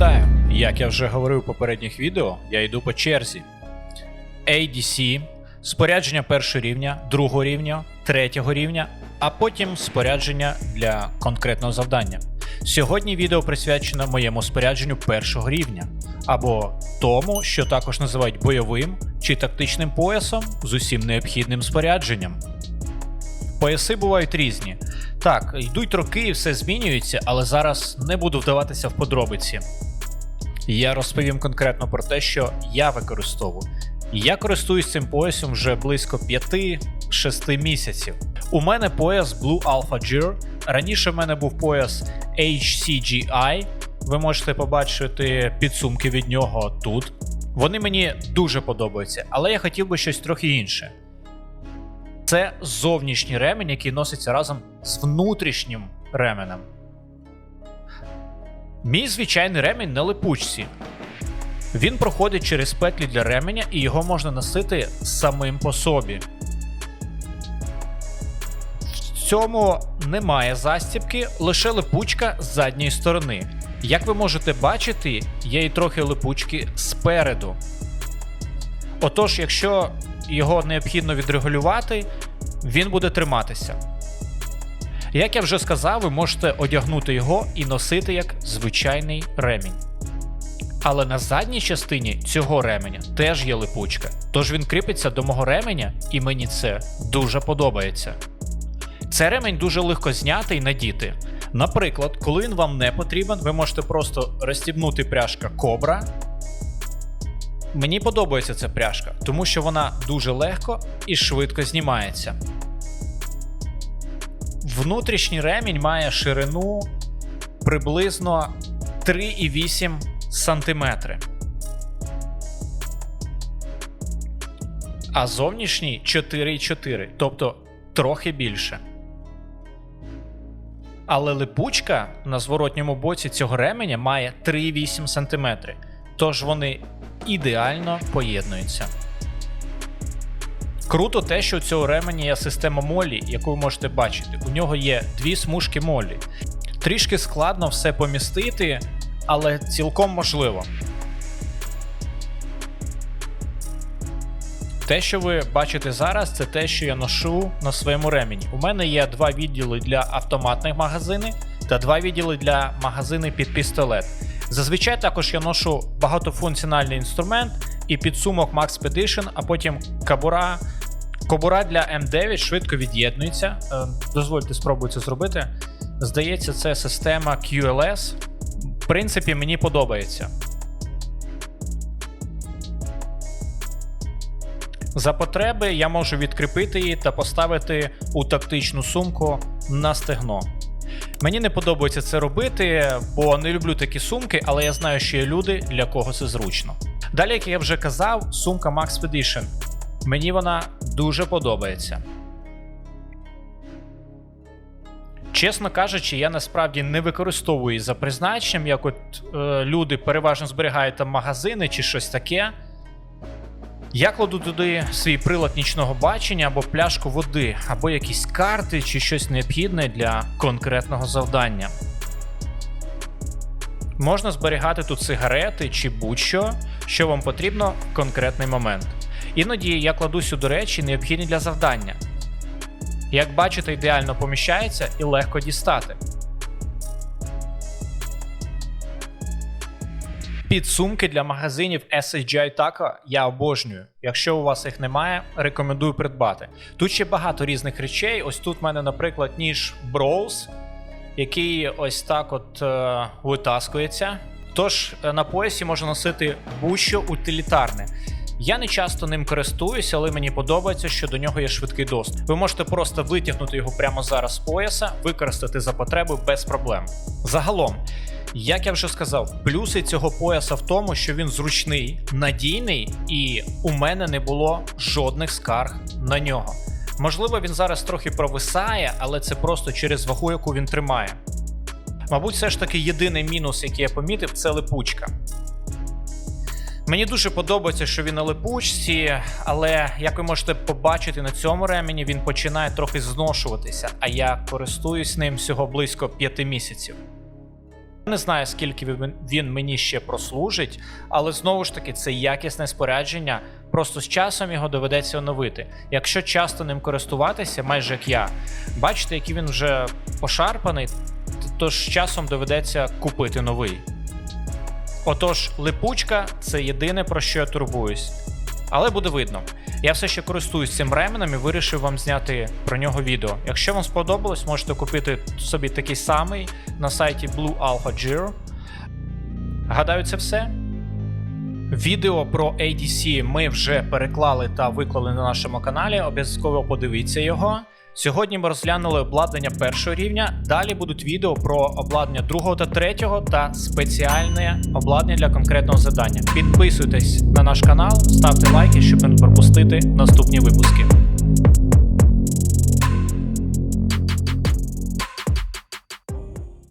Вітаю! Як я вже говорив у попередніх відео, я йду по черзі. ADC, спорядження першого рівня, другого рівня, третього рівня, а потім спорядження для конкретного завдання. Сьогодні відео присвячено моєму спорядженню першого рівня, або тому, що також називають бойовим чи тактичним поясом з усім необхідним спорядженням. Пояси бувають різні. Так, йдуть роки і все змінюється, але зараз не буду вдаватися в подробиці. Я розповім конкретно про те, що я використовую. Я користуюсь цим поясом вже близько 5-6 місяців. У мене пояс Blue Alpha Gear. Раніше в мене був пояс HCGI. Ви можете побачити підсумки від нього тут. Вони мені дуже подобаються, але я хотів би щось трохи інше. Це зовнішній ремень, який носиться разом з внутрішнім ременем. Мій звичайний ремінь на липучці. Він проходить через петлі для ременя і його можна носити самим по собі. В цьому немає застібки, лише липучка з задньої сторони. Як ви можете бачити, є і трохи липучки спереду. Отож, якщо його необхідно відрегулювати, він буде триматися. Як я вже сказав, ви можете одягнути його і носити як звичайний ремінь. Але на задній частині цього ременя теж є липучка, тож він кріпиться до мого ременя, і мені це дуже подобається. Цей ремень дуже легко зняти і надіти. Наприклад, коли він вам не потрібен, ви можете просто розстібнути пряжка кобра. Мені подобається ця пряжка, тому що вона дуже легко і швидко знімається. Внутрішній ремінь має ширину приблизно 3,8 см. А зовнішній 4,4, тобто трохи більше. Але липучка на зворотньому боці цього ременя має 3,8 см. Тож вони ідеально поєднуються. Круто те, що у цього ремені є система молі, яку ви можете бачити. У нього є дві смужки молі. Трішки складно все помістити, але цілком можливо. Те, що ви бачите зараз, це те, що я ношу на своєму ремені. У мене є два відділи для автоматних магазини та два відділи для магазини під пістолет. Зазвичай також я ношу багатофункціональний інструмент і підсумок Max Expedition, а потім кабура. Кобура для М9 швидко від'єднується. Е, Дозвольте, спробую це зробити. Здається, це система QLS. В принципі, мені подобається. За потреби я можу відкріпити її та поставити у тактичну сумку на стегно. Мені не подобається це робити, бо не люблю такі сумки, але я знаю, що є люди, для кого це зручно. Далі, як я вже казав, сумка Max Expedition. Мені вона дуже подобається. Чесно кажучи, я насправді не використовую її за призначенням, як от е, люди переважно зберігають там магазини чи щось таке. Я кладу туди свій прилад нічного бачення або пляшку води, або якісь карти чи щось необхідне для конкретного завдання. Можна зберігати тут сигарети чи будь-що, що вам потрібно в конкретний момент. Іноді я кладу сюди речі, необхідні для завдання. Як бачите, ідеально поміщається і легко дістати. Підсумки для магазинів SHGI Taco я обожнюю. Якщо у вас їх немає, рекомендую придбати. Тут ще багато різних речей. Ось тут в мене, наприклад, ніж Bros, який ось так от е, витаскується. Тож е, на поясі можна носити будь-що утилітарне. Я не часто ним користуюся, але мені подобається, що до нього є швидкий доступ. Ви можете просто витягнути його прямо зараз з пояса, використати за потреби без проблем. Загалом, як я вже сказав, плюси цього пояса в тому, що він зручний, надійний, і у мене не було жодних скарг на нього. Можливо, він зараз трохи провисає, але це просто через вагу, яку він тримає. Мабуть, все ж таки єдиний мінус, який я помітив, це липучка. Мені дуже подобається, що він на липучці, але як ви можете побачити на цьому ремені, він починає трохи зношуватися, а я користуюсь ним всього близько 5 місяців. Не знаю, скільки він мені ще прослужить, але знову ж таки це якісне спорядження. Просто з часом його доведеться оновити. Якщо часто ним користуватися, майже як я, бачите, який він вже пошарпаний, то з часом доведеться купити новий. Отож, липучка це єдине про що я турбуюсь. Але буде видно. Я все ще користуюсь цим ременем і вирішив вам зняти про нього відео. Якщо вам сподобалось, можете купити собі такий самий на сайті Blue Alpha Giro. Гадаю, це все. Відео про ADC ми вже переклали та виклали на нашому каналі. Обов'язково подивіться його. Сьогодні ми розглянули обладнання першого рівня. Далі будуть відео про обладнання другого та третього та спеціальне обладнання для конкретного завдання. Підписуйтесь на наш канал, ставте лайки, щоб не пропустити наступні випуски.